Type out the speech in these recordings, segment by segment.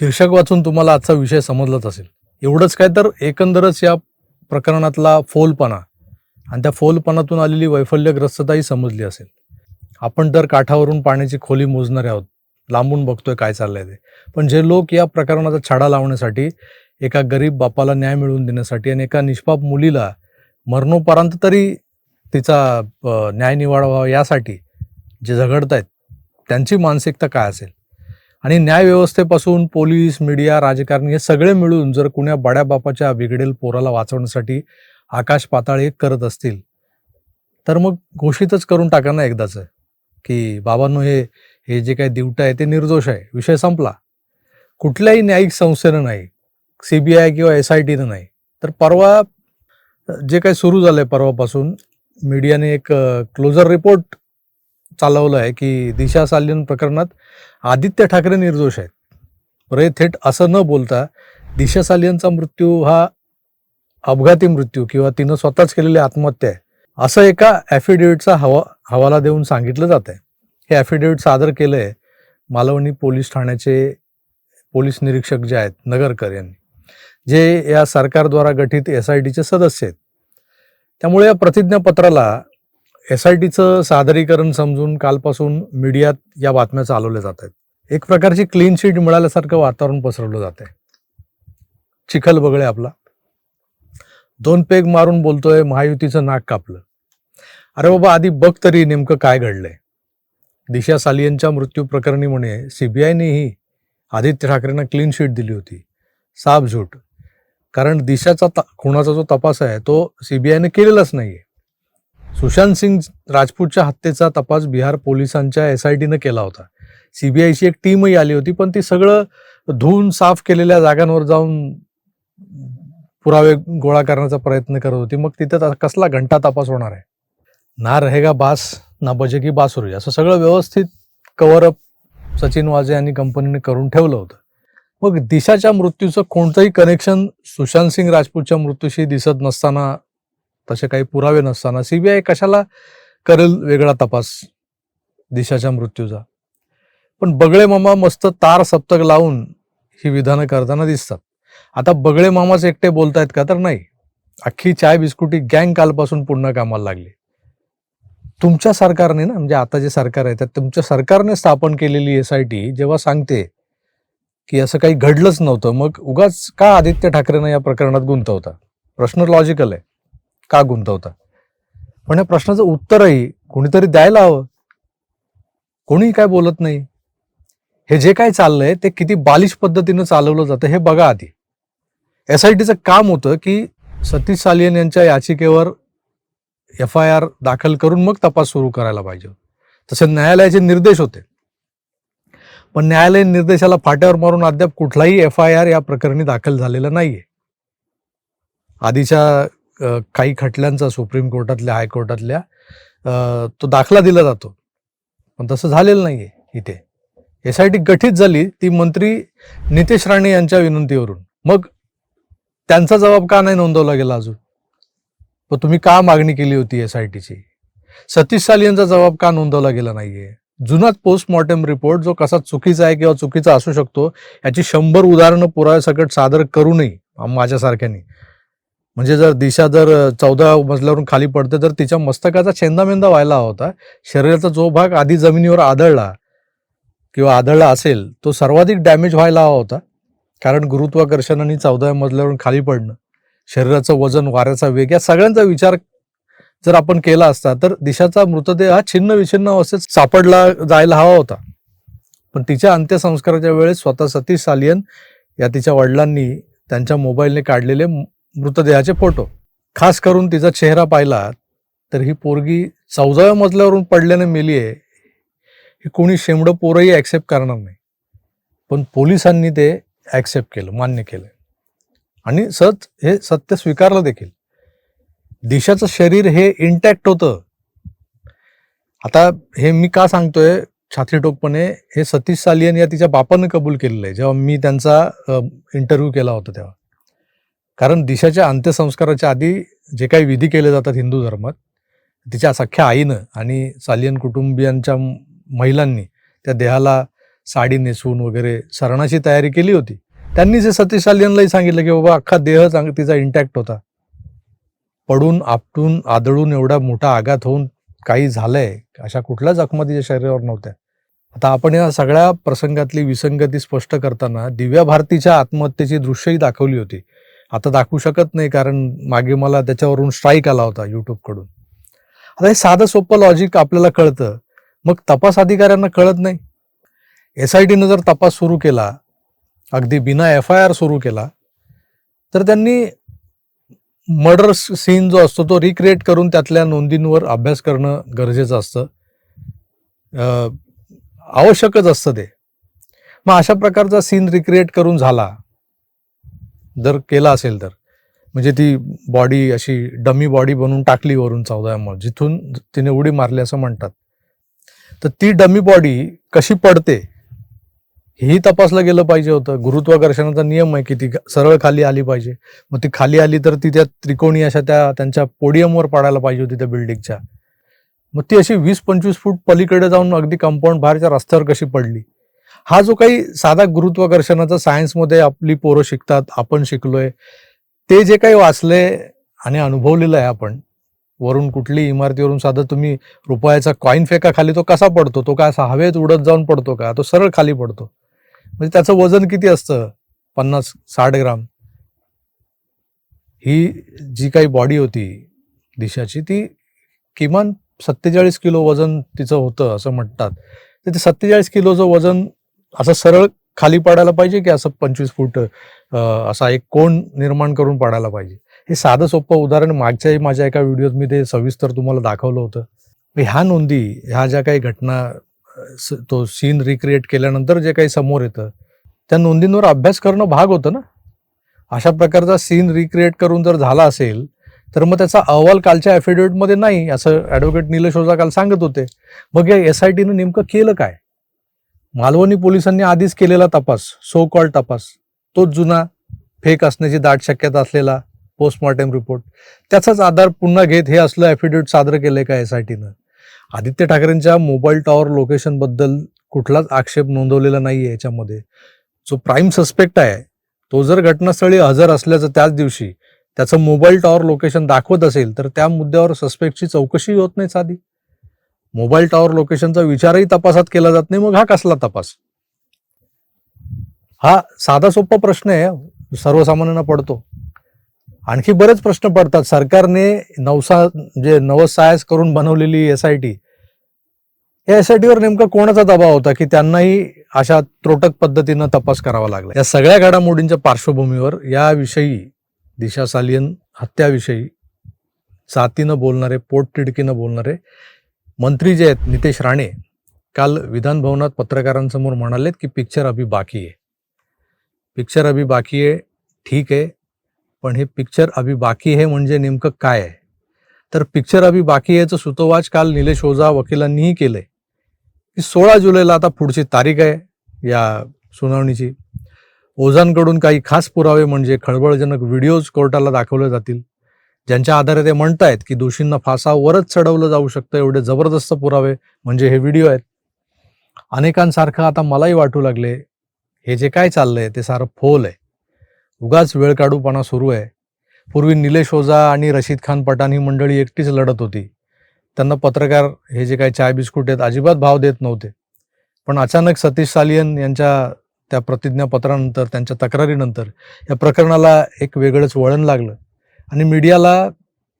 शीर्षक वाचून तुम्हाला आजचा विषय समजलाच असेल. एवढंच काय तर एकंदरच या प्रकरणातला फोलपणा आणि त्या फोलपणातून आलेली वैफल्यग्रस्तताही समजली असेल. आपण तर काठावरून पाण्याची खोली मोजणारे आहोत. लांबून बघतोय काय चाललंय ते. पण जे लोक या प्रकरणाचा छाडा लावण्यासाठी एका गरीब बापाला न्याय मिळवून देण्यासाठी आणि एका निष्पाप मुलीला मरणोपरांत तरी तिचा न्याय निवाडा व्हावा यासाठी जे झगडत आहेत त्यांची मानसिकता काय असेल? आणि न्यायव्यवस्थेपासून पोलीस मीडिया राजकारणी हे सगळे मिळून जर कुण्या बड्या बापाच्या बिघडेल पोराला वाचवण्यासाठी आकाश पाताळ एक करत असतील तर मग घोषितच करून टाका ना एकदाच की बाबांनो हे हे जे काही दिवटं आहे ते निर्दोष आहे विषय संपला. कुठल्याही न्यायिक संस्थेनं नाही सी बी आय किंवा एस आय टीनं नाही तर परवा जे काही सुरू झालंय परवापासून मीडियाने एक क्लोजर रिपोर्ट चालवलं आहे की दिशा सालियन प्रकरणात आदित्य ठाकरे निर्दोष आहेत. बरं थेट असं न बोलता दिशा सालियनचा मृत्यू हा अपघाती मृत्यू किंवा तिनं स्वतःच केलेली आत्महत्या आहे असं एका ॲफिडेविटचा हवा हवाला देऊन सांगितलं जात आहे. हे ॲफिडेविट सादर केलं आहे मालवणी पोलीस ठाण्याचे पोलीस निरीक्षक जे आहेत नगरकर यांनी जे या सरकारद्वारा गठीत एस आय टीचे सदस्य आहेत. त्यामुळे या प्रतिज्ञापत्राला एस आय टीचं सादरीकरण समजून कालपासून मीडियात या बातम्या चालवल्या जात आहेत. एक प्रकारची क्लीन शीट मिळाल्यासारखं वातावरण पसरवलं जात आहे. चिखल बगळे आपला. दोन पेग मारून बोलतोय महायुतीचं नाक कापलं. अरे बाबा आधी बघ तरी नेमकं काय घडलंय. दिशा सालियनच्या मृत्यू प्रकरणी म्हणे सीबीआयनेही आदित्य ठाकरेंना क्लीन शीट दिली होती. साप झूट कारण दिशाचा त जो तपास आहे तो सीबीआयने केलेलाच नाहीये. सुशांत सिंग राजपूतच्या हत्येचा तपास बिहार पोलिसांच्या एस आय टीनं केला होता. सीबीआयची एक टीमही आली होती पण ती सगळं धुवून साफ केलेल्या जागांवर जाऊन पुरावे गोळा करण्याचा प्रयत्न करत होती. मग तिथे कसला घंटा तपास होणार आहे? ना रहेगा बास ना बजेगी बासुरी. असं सगळं व्यवस्थित कव्हरअप सचिन वाजे यांनी कंपनीने करून ठेवलं होतं. मग दिशाच्या मृत्यूचं कोणतंही कनेक्शन सुशांत सिंग राजपूतच्या मृत्यूशी दिसत नसताना तसे काही पुरावे नसताना सीबीआय कशाला करेल वेगळा तपास? दिशाच्या मृत्यूचा. पण बगळे मामा मस्त तार सप्तक लावून ही विधानं करताना दिसतात. आता बगळे मामाच एकटे बोलतायत का तर नाही. अख्खी चाय बिस्कुटी गँग कालपासून पुन्हा कामाला लागली. तुमच्या सरकारने ना म्हणजे आता जे सरकार आहे त्या तुमच्या सरकारने स्थापन केलेली एस आय टी जेव्हा सांगते की असं काही घडलंच नव्हतं मग उगाच का आदित्य ठाकरेनं या प्रकरणात गुंतवता? प्रश्न लॉजिकल आहे. का गुंतवता? पण या प्रश्नाचं उत्तरही कोणीतरी द्यायला हवं. कोणी काय बोलत नाही. हे जे काय चाललंय ते किती बालिश पद्धतीनं चालवलं जातं हे बघा आधी. एस आय टीचं काम होतं की सतीश सालियन यांच्या याचिकेवर एफ आय आर दाखल करून मग तपास सुरू करायला पाहिजे तसे न्यायालयाचे निर्देश होते. पण न्यायालयीन निर्देशाला फाट्यावर मारून अद्याप कुठलाही एफ आय आर या प्रकरणी दाखल झालेला नाहीये. आधीच्या काही खटल्यांचा सुप्रीम कोर्टातल्या हायकोर्टातल्या तो दाखला दिला जातो. पण तसं झालेलं नाहीये इथे. एस आय टी गठीत झाली ती मंत्री नितेश राणे यांच्या विनंतीवरून. मग त्यांचा जबाब का नाही नोंदवला गेला अजून? मग तुम्ही का मागणी केली होती एस आय टीची? सतीश साली यांचा जबाब का नोंदवला गेला नाहीये? जुनाच पोस्टमॉर्टम रिपोर्ट जो कसा चुकीचा आहे किंवा चुकीचा असू शकतो याची शंभर उदाहरणं पुराव्यासकट सादर करूनही माझ्यासारख्यानी. म्हणजे जर दिशा जर चौदा मजल्यावरून खाली पडते तर तिच्या मस्तकाचा छेंदामेंदा व्हायला होता. शरीराचा जो भाग आधी जमिनीवर आदळला किंवा आदळला असेल तो सर्वाधिक डॅमेज व्हायला हवा होता. कारण गुरुत्वाकर्षणाने चौदा मजल्यावरून खाली पडणं शरीराचं वजन वाऱ्याचा वेग या सगळ्यांचा विचार जर आपण केला असता तर दिशाचा मृतदेह हा छिन्न विछिन्न अवस्थेत सापडला जायला हवा होता. पण तिच्या अंत्यसंस्काराच्या वेळेस स्वतः सतीश सालियन या तिच्या वडिलांनी त्यांच्या मोबाईलने काढलेले मृतदेहाचे फोटो. खास करून तिचा चेहरा पाहिला तर ही पोरगी चौदाव्या मजल्यावरून पडल्याने मेली आहे. हे कोणी शेमडं पोरही ऍक्सेप्ट करणार नाही. पण पोलिसांनी ते ऍक्सेप्ट केलं मान्य केलं. आणि सच हे सत्य स्वीकारलं देखील. दिशाचं शरीर हे इंटॅक्ट होतं. आता हे मी का सांगतोय? छातीटोकपणे हे सतीश सालियन या तिच्या बापानं कबूल केलेलं आहे. जेव्हा मी त्यांचा इंटरव्ह्यू केला होता तेव्हा. कारण दिशाच्या अंत्यसंस्काराच्या आधी जे काही विधी केले जातात हिंदू धर्मात तिच्या सख्ख्या आईनं आणि सालियन कुटुंबियांच्या महिलांनी त्या देहाला साडी नेसवून वगैरे सरणाची तयारी केली होती. त्यांनी जे सतीश सालियनलाही सांगितलं की बाबा अख्खा देह चांग तिचा इंटॅक्ट होता. पडून आपटून आदळून एवढा मोठा आघात होऊन काही झालंय अशा कुठल्या जखमा तिच्या शरीरावर नव्हत्या. आता आपण या सगळ्या प्रसंगातली विसंगती स्पष्ट करताना दिव्या भारतीच्या आत्महत्येची दृश्यही दाखवली होती. आता दाखवू शकत नाही कारण मागे मला त्याच्यावरून स्ट्राईक आला होता युट्यूबकडून आता हे साधं सोपं लॉजिक आपल्याला कळतं. मग तपास अधिकाऱ्यांना कळत नाही. एस आय टीनं जर तपास सुरू केला अगदी बिना एफ आय आर सुरू केला तर त्यांनी मर्डर सीन जो असतो तो रिक्रिएट करून त्यातल्या नोंदींवर अभ्यास करणं गरजेचं असतं. आवश्यकच असतं ते. मग अशा प्रकारचा सीन रिक्रिएट करून झाला जर केला असेल तर. म्हणजे ती बॉडी अशी डमी बॉडी बनवून टाकली वरून चौदा एम जिथून तिने उडी मारली असं म्हणतात. तर ती डमी बॉडी कशी पडते हेही तपासलं गेलं पाहिजे होतं. गुरुत्वाकर्षणाचा नियम आहे की ती सरळ खाली आली पाहिजे. मग ती खाली आली तर ती त्या त्रिकोणी अशा त्या त्यांच्या पोडियमवर पडायला पाहिजे होती त्या बिल्डिंगच्या मग ती अशी वीस पंचवीस फूट पलीकडे जाऊन अगदी कंपाऊंड बाहेरच्या रस्त्यावर कशी पडली? हा जो काही साधा गुरुत्वाकर्षणाचा सायन्समध्ये आपली पोरं शिकतात आपण शिकलोय ते जे काही वाचले आणि अनुभवलेलं आहे आपण वरून कुठली इमारतीवरून साधं तुम्ही रुपयाचा कॉईन फेका खाली तो कसा पडतो? तो काय असा हवेत उडत जाऊन पडतो का? तो सरळ खाली पडतो. म्हणजे त्याचं वजन किती असतं? पन्नास साठ ग्राम. ही जी काही बॉडी होती दिशाची ती किमान सत्तेचाळीस किलो वजन तिचं होतं असं म्हणतात. तर ते सत्तेचाळीस किलोचं वजन असं सरळ खाली पडायला पाहिजे की असं पंचवीस फूट असा एक कोण निर्माण करून पडायला पाहिजे? हे साधं सोपं उदाहरण मागच्याही माझ्या एका व्हिडिओत मी ते सविस्तर तुम्हाला दाखवलं होतं. ह्या नोंदी ह्या ज्या काही घटना तो सीन रिक्रिएट केल्यानंतर जे काही समोर येतं त्या नोंदींवर अभ्यास करणं भाग होतं ना? अशा प्रकारचा सीन रिक्रिएट करून जर झाला असेल तर मग त्याचा अहवाल कालच्या ॲफिडेव्हिटमध्ये नाही असं ॲडव्होकेट निलेश ओझा काल सांगत होते. मग या एस आय टीनं नेमकं केलं काय? मालवणी पोलिसांनी आधीच केलेला तपास सो कॉल तपास. तोच जुना फेक असण्याची दाट शक्यता असलेला पोस्टमॉर्टम रिपोर्ट त्याचाच आधार पुन्हा घेत हे असलं ॲफिडेव्हिट सादर केलंय का एस आय टीनं आदित्य ठाकरेंच्या मोबाईल टॉवर लोकेशनबद्दल कुठलाच आक्षेप नोंदवलेला नाहीये याच्यामध्ये. जो प्राईम सस्पेक्ट आहे तो जर घटनास्थळी हजर असल्याचं त्याच दिवशी त्याचं मोबाईल टॉवर लोकेशन दाखवत असेल तर त्या मुद्द्यावर सस्पेक्टची चौकशी होत नाही साधी. मोबाईल टॉवर लोकेशनचा विचारही तपासात केला जात नाही मग हा कसला तपास? हा साधा सोपा प्रश्न आहे सर्वसामान्यांना पडतो. आणखी बरेच प्रश्न पडतात. सरकारने नवसा म्हणजे नवसायस करून बनवलेली एस आय टी या एस आय टीवर नेमका कोणाचा दबाव होता की त्यांनाही अशा त्रोटक पद्धतीनं तपास करावा लागला? या सगळ्या घडामोडींच्या पार्श्वभूमीवर याविषयी दिशा सालियन हत्याविषयी जातीनं बोलणारे पोटतिडकीनं बोलणारे मंत्री जे आहेत नितेश राणे काल विधान भवनात पत्रकारांसमोर म्हणालेत की पिक्चर अभी बाकी आहे. पिक्चर अभी बाकी आहे ठीक आहे पण हे पिक्चर अभी बाकी आहे म्हणजे नेमकं काय आहे? तर पिक्चर अभी बाकी आहेचं सुतोवाच काल निलेश ओझा वकिलांनीही केलंय. की सोळा जुलैला आता पुढची तारीख आहे या सुनावणीची. ओझांकडून काही खास पुरावे म्हणजे खळबळजनक व्हिडिओज कोर्टाला दाखवले जातील. ज्यांच्या आधारे ते म्हणतायत की दोषींना फासावरच चढवलं जाऊ शकतं एवढे जबरदस्त पुरावे म्हणजे हे व्हिडिओ आहेत. अनेकांसारखं आता मलाही वाटू लागले हे जे काय चाललंय ते सारं फोल आहे. उगाच वेळ काढूपणा सुरू आहे. पूर्वी निलेश ओझा आणि रशीद खान पठाण ही मंडळी एकटीच लढत होती. त्यांना पत्रकार हे जे काही चाय बिस्कुट आहेत अजिबात भाव देत नव्हते. पण अचानक सतीश सालियन यांच्या त्या प्रतिज्ञापत्रानंतर त्यांच्या तक्रारीनंतर या प्रकरणाला एक वेगळंच वळण लागलं. आणि मीडियाला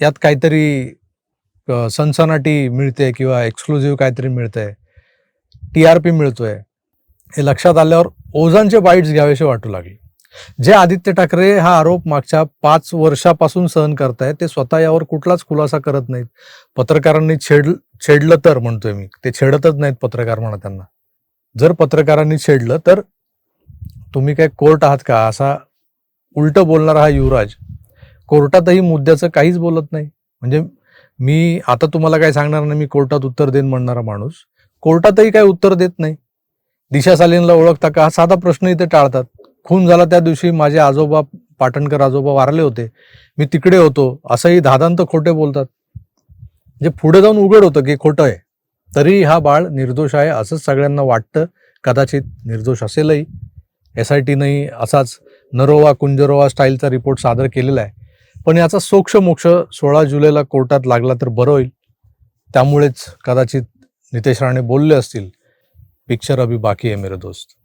यात काहीतरी सनसनाटी मिळते किंवा एक्सक्लुझिव्ह काहीतरी मिळतंय. टी आर पी मिळतोय. हे लक्षात आल्यावर ओझांचे बाईट्स घ्यावेसे वाटू लागले. जे आदित्य ठाकरे हा आरोप मागच्या पाच वर्षापासून सहन करतायत ते स्वतः यावर कुठलाच खुलासा करत नाहीत. पत्रकारांनी छेड छेडलं तर म्हणतोय मी. ते छेडतच नाहीत पत्रकार म्हणा त्यांना. जर पत्रकारांनी छेडलं तर तुम्ही काय कोर्ट आहात का? असा उलट बोलणारा हा युवराज कोर्टातही मुद्द्याचं काहीच बोलत नाही. म्हणजे मी आता तुम्हाला काय सांगणार नाही मी कोर्टात उत्तर देईन म्हणणारा माणूस. कोर्टातही काय उत्तर देत नाही. दिशा सालेनला ओळखता का? हा साधा प्रश्न इथे टाळतात. खून झाला त्या दिवशी माझे आजोबा पाटणकर आजोबा वारले होते. मी तिकडे होतो. असंही धादांत खोटे बोलतात. जे पुढे जाऊन उघड होतं की खोटं आहे तरी हा बाळ निर्दोष आहे असंच सगळ्यांना वाटतं. कदाचित निर्दोष असेलही. एस आय टीनंही असाच नरोवा कुंजरोवा स्टाईलचा रिपोर्ट सादर केलेला आहे. पण याचा सोक्ष मोक्ष सोळा जुलैला कोर्टात लागला तर बरं होईल. त्यामुळेच कदाचित नितेश राणे बोलले असतील पिक्चर अभी बाकी आहे मेरे दोस्त.